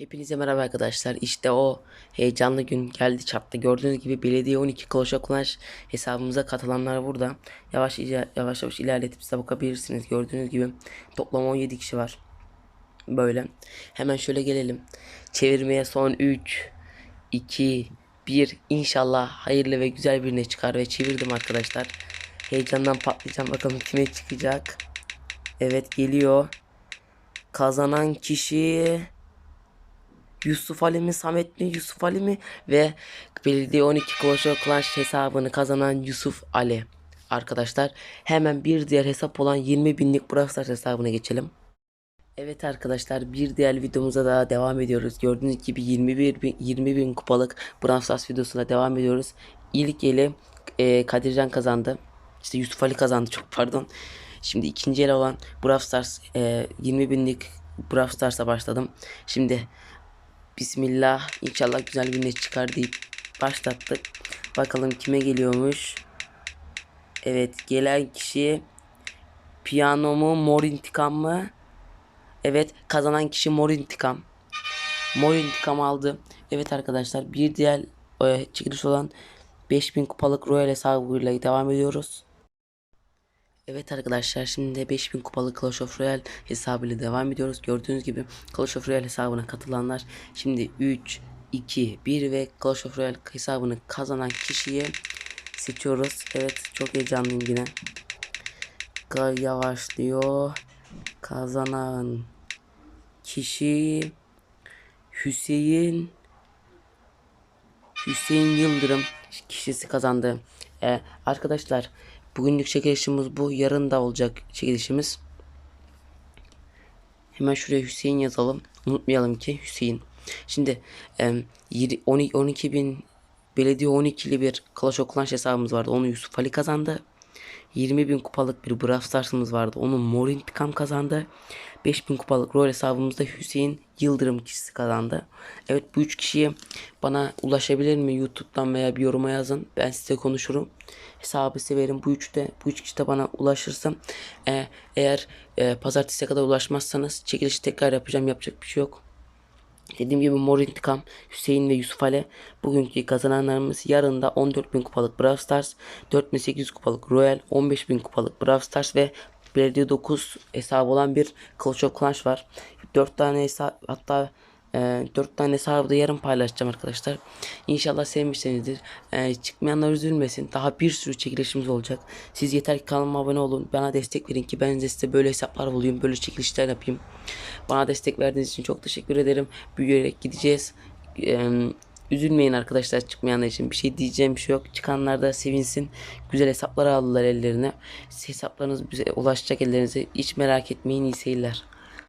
Hepinize merhaba arkadaşlar. İşte o heyecanlı gün geldi çattı. Gördüğünüz gibi belediye 12 Clash of Clans hesabımıza katılanlar burada. Yavaş yavaş yavaş ilerletip size bakabilirsiniz. Gördüğünüz gibi toplam 17 kişi var. Böyle. Hemen şöyle gelelim. Çevirmeye son 3 2 1 İnşallah hayırlı ve güzel birine çıkar ve çevirdim arkadaşlar. Heyecandan patlayacağım. Bakalım kime çıkacak. Evet geliyor. Kazanan kişi Yusuf Ali mi Samet mi Yusuf Ali mi ve belediye 12 Clash of Clans hesabını kazanan Yusuf Ali. Arkadaşlar hemen bir diğer hesap olan 20 binlik Brawl hesabına geçelim. Evet arkadaşlar bir diğer videomuza daha devam ediyoruz. Gördüğünüz gibi 21 bin, 20 bin kupalık Brawl videosuna devam ediyoruz. İlk eli e, Kadircan kazandı. İşte Yusuf Ali kazandı çok pardon. Şimdi ikinci el olan Brawl e, 20 binlik Brawl Stars'a başladım. Şimdi Bismillah inşallah güzel bir ne çıkar deyip başlattık. Bakalım kime geliyormuş. Evet gelen kişi piyano mu mor intikam mı? Evet kazanan kişi mor intikam. Mor intikam aldı. Evet arkadaşlar bir diğer e, çekiliş olan 5000 kupalık Royal hesabıyla devam ediyoruz. Evet arkadaşlar şimdi de 5000 kupalık Clash of Royale hesabıyla devam ediyoruz. Gördüğünüz gibi Clash of Royale hesabına katılanlar şimdi 3, 2, 1 ve Clash of Royale hesabını kazanan kişiyi seçiyoruz. Evet çok heyecanlıyım yine. Yavaşlıyor. Kazanan kişi Hüseyin Hüseyin Yıldırım kişisi kazandı. Ee, arkadaşlar bugünlük çekilişimiz bu. Yarın da olacak çekilişimiz. Hemen şuraya Hüseyin yazalım. Unutmayalım ki Hüseyin. Şimdi em, yedi- 12, 12 bin belediye 12'li bir Clash of Clans hesabımız vardı. Onu Yusuf Ali kazandı. 20 bin kupalık bir Brawl Stars'ımız vardı. Onu Mor İntikam kazandı. 5000 kupalık rol hesabımızda Hüseyin Yıldırım kişisi kazandı. Evet bu üç kişiye bana ulaşabilir mi? YouTube'dan veya bir yoruma yazın. Ben size konuşurum. Hesabı severim. Bu üç de bu üç kişi de bana ulaşırsa e, eğer e, pazartesiye kadar ulaşmazsanız çekilişi tekrar yapacağım. Yapacak bir şey yok. Dediğim gibi Mor İntikam, Hüseyin ve Yusuf Ale bugünkü kazananlarımız yarın da 14.000 kupalık Brawl Stars, 4.800 kupalık Royal, 15.000 kupalık Brawl Stars ve belediye 9 hesabı olan bir Clash of Clans var. 4 tane hesap hatta e, 4 tane hesabı da yarın paylaşacağım arkadaşlar. İnşallah sevmişsinizdir. E, çıkmayanlar üzülmesin. Daha bir sürü çekilişimiz olacak. Siz yeter ki kanalıma abone olun. Bana destek verin ki ben de size böyle hesaplar bulayım. Böyle çekilişler yapayım. Bana destek verdiğiniz için çok teşekkür ederim. Büyüyerek gideceğiz. E, üzülmeyin arkadaşlar çıkmayanlar için. Bir şey diyeceğim bir şey yok. Çıkanlar da sevinsin. Güzel hesaplar aldılar ellerine. Hesaplarınız bize ulaşacak ellerinize. Hiç merak etmeyin. İyi seyirler.